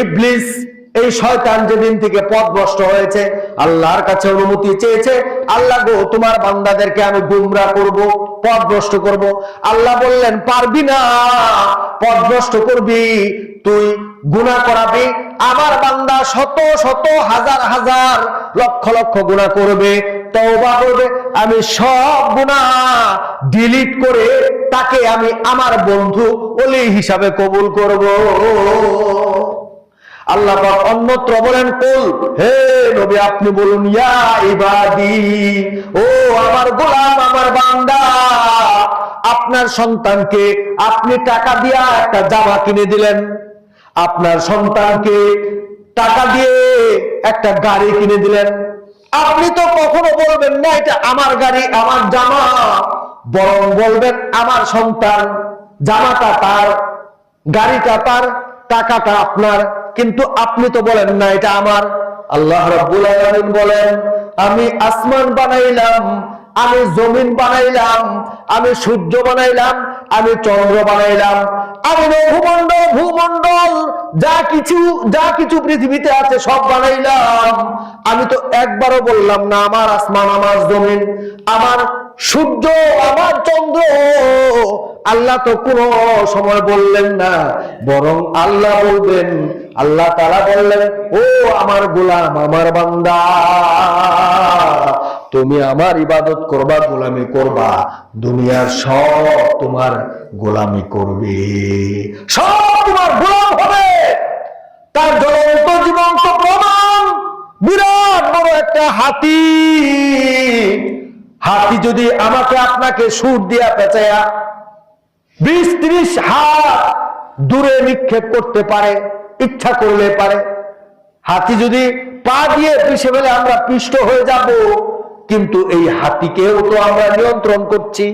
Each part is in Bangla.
ইবলিস, এই শয়তান যেদিন থেকে পথভ্রষ্ট হয়েছে, আল্লাহর কাছে অনুমতি চেয়েছে, আল্লাহ গো, তোমার বান্দাদেরকে আমি গুমরা করব, পথভ্রষ্ট করব। আল্লাহ বললেন, পারবি না, পথভ্রষ্ট করবি, তুই গুনাহ করাবি, আমার বান্দা শত শত হাজার হাজার লক্ষ লক্ষ গুনাহ করবে, তওবা করবে, আমি সব গুনাহ ডিলিট করে তাকে আমি আমার বন্ধু ওলি হিসাবে কবুল করব। আল্লাহ অন্যত্র বলেন, কুল, হে নবী, আপনি বলুন, ইয়া ইবাদি, ও আমার গোলাম, আমার বান্দা, আপনার সন্তানকে আপনি টাকা দিয়া একটা জামা কিনে দিলেন। আপনার সন্তানকে টাকা দিয়ে একটা গাড়ি কিনে দিলেন। আপনি তো কখনো বলবেন না, এটা আমার গাড়ি, আমার জামা। বরং বলবেন, আমার সন্তান, জামাটা তার, গাড়িটা তার, টাকাটা আপনার। কিন্তু আপনি তো বলেন, না, এটা আমার। আল্লাহ রাব্বুল আলামিন বলেন, আমি আসমান বানাইলাম, আমি জমিন বানাইলাম, আমি সূর্য বানাইলাম, আমি চন্দ্র বানাইলাম, আমি ভূমন্ডল ভূমন্ডল যা কিছু যা কিছু পৃথিবীতে আছে সব বানাইলাম। আমি তো একবারও বললাম, না, আমার আসমান, আমার জমিন, আমার সূর্য, আমার চন্দ্র আল্লাহ তো কোনো সময় বললেন না, বরং আল্লাহ বলবেন, আল্লাহ তারা বললেন, ও আমার গোলাম, আমার বান্দা, তুমি আমার ইবাদত করবা, গোলামি করবা, দুনিয়ার সব তোমার গোলামি করবে, সব তোমার গোলাম হবে। তার জ্বলন্ত জীবন্ত প্রমাণ, বিরাট বড় একটা হাতি। হাতি যদি আমাকে আপনাকে সুর দিয়া পেঁচায়া বিশ ত্রিশ হাত দূরে নিক্ষেপ করতে পারে, ইচ্ছা করলে পারে। হাতি যদি পা দিয়ে পিষে ফেলে আমরা পিষ্ট হয়ে যাব, কিন্তু এই হাতিকেও তো আমরা নিয়ন্ত্রণ করছি।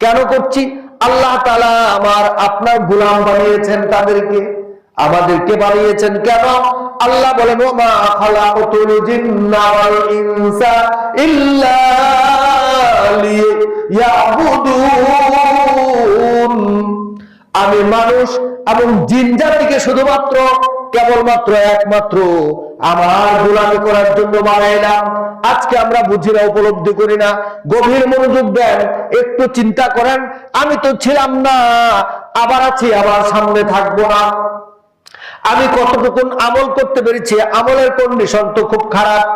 কেন করছি? আল্লাহ তালা আমার আপনার গোলাম বানিয়েছেন তাদেরকে। আমাদেরকে বানিয়েছেন কেন? আল্লাহ বলেন ইল্লা আমি মানুষ এবং জিন জাতিকে শুধুমাত্র কেবলমাত্র একমাত্র আমার গোলামি করার জন্য বানাইলাম আজকে আমরা বুঝি না, উপলব্ধি করি না। গভীর মনোযোগ দেন, একটু চিন্তা করেন, আমি তো ছিলাম না, আবার আছি, আবার সামনে থাকব না। আমি কতটুকুন আমল করতে পেরেছি, আমলের কন্ডিশন তো খুব খারাপ।